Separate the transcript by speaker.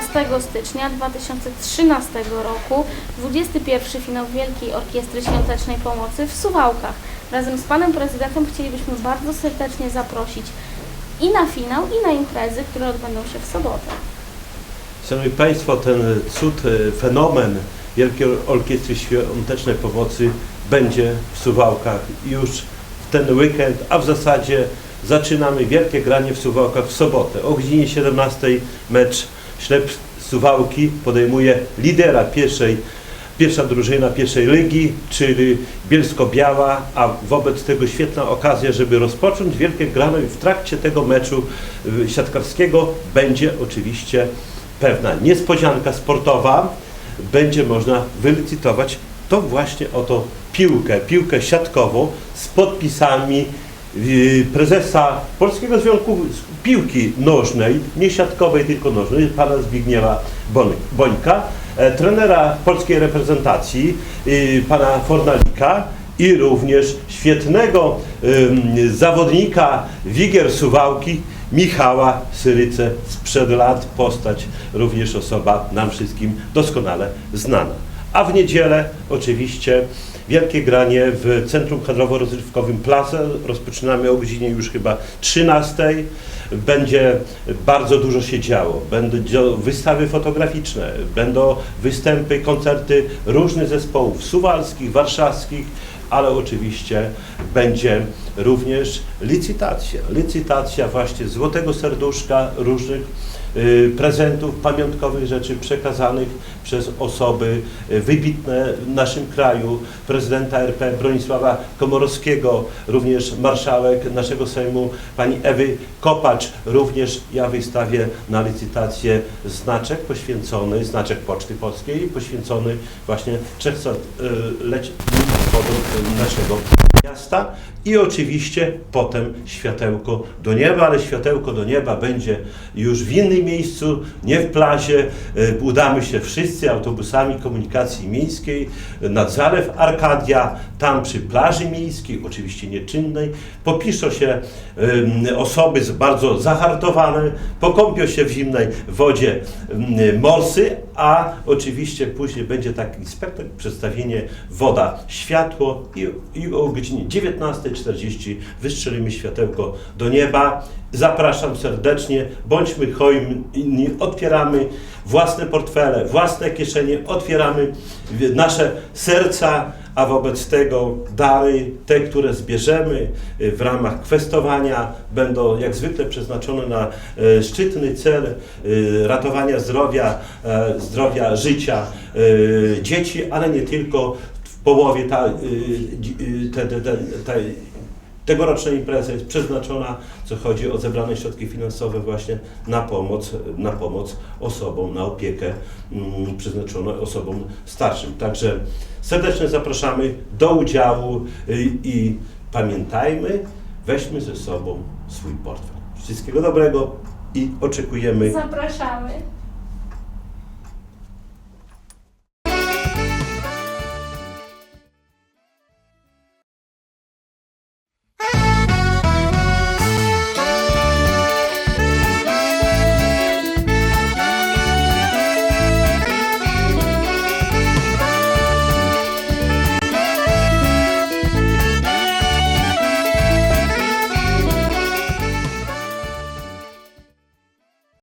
Speaker 1: 6 stycznia 2013 roku 21 finał Wielkiej Orkiestry Świątecznej Pomocy w Suwałkach. Razem z panem prezydentem chcielibyśmy bardzo serdecznie zaprosić i na finał, i na imprezy, które odbędą się w sobotę.
Speaker 2: Szanowni Państwo, ten cud, e, fenomen Wielkiej Orkiestry Świątecznej Pomocy będzie w Suwałkach już w ten weekend, a w zasadzie zaczynamy wielkie granie w Suwałkach w sobotę. O godzinie 17 mecz Ślep Suwałki podejmuje lidera pierwszej, pierwsza drużyna pierwszej ligi, czyli Bielsko-Biała, a wobec tego świetna okazja, żeby rozpocząć wielkie grano i w trakcie tego meczu y, siatkarskiego będzie oczywiście pewna niespodzianka sportowa, będzie można wylicytować to właśnie oto piłkę, piłkę siatkową z podpisami prezesa Polskiego Związku Piłki Nożnej, nie siatkowej, tylko nożnej, pana Zbigniewa Boń- Bońka, e, trenera polskiej reprezentacji, y, pana Fornalika i również świetnego zawodnika Wigier Suwałki, Michała Syryce sprzed lat, postać, również osoba nam wszystkim doskonale znana. A w niedzielę oczywiście wielkie granie w Centrum Handlowo-Rozrywkowym Plaza. Rozpoczynamy o godzinie już chyba 13. Będzie bardzo dużo się działo. Będą wystawy fotograficzne, będą występy, koncerty różnych zespołów suwalskich, warszawskich, ale oczywiście będzie również licytacja. Licytacja właśnie złotego serduszka, różnych prezentów, pamiątkowych rzeczy przekazanych przez osoby y, wybitne w naszym kraju, prezydenta RP Bronisława Komorowskiego, również marszałek naszego Sejmu pani Ewy Kopacz. Również ja wystawię na licytację znaczek poświęcony, znaczek Poczty Polskiej poświęcony właśnie 300-leciu obchodom naszego miasta i oczywiście potem światełko do nieba, ale światełko do nieba będzie już w innym miejscu, nie w plazie. E, Udamy się wszyscy autobusami komunikacji miejskiej nad Zalew Arkadia, tam przy plaży miejskiej, oczywiście nieczynnej. Popiszą się osoby bardzo zahartowane, pokąpią się w zimnej wodzie morsy, a oczywiście później będzie taki spektakl, przedstawienie woda, światło i, i o godzinie 19.40 wystrzelimy światełko do nieba. Zapraszam serdecznie, bądźmy hojni, otwieramy własne portfele, własne kieszenie, otwieramy nasze serca, a wobec tego dary, te, które zbierzemy y, w ramach kwestowania, będą jak zwykle przeznaczone na e, szczytny cel e, ratowania zdrowia, e, zdrowia, życia e, dzieci, ale nie tylko. Połowie ta, y, y, te, te, te, te, tegoroczna impreza jest przeznaczona, co chodzi o zebrane środki finansowe właśnie na pomoc, na pomoc osobom, na opiekę mm, przeznaczoną osobom starszym. Także serdecznie zapraszamy do udziału y, i pamiętajmy, weźmy ze sobą swój portfel. Wszystkiego dobrego i oczekujemy
Speaker 1: Zapraszamy.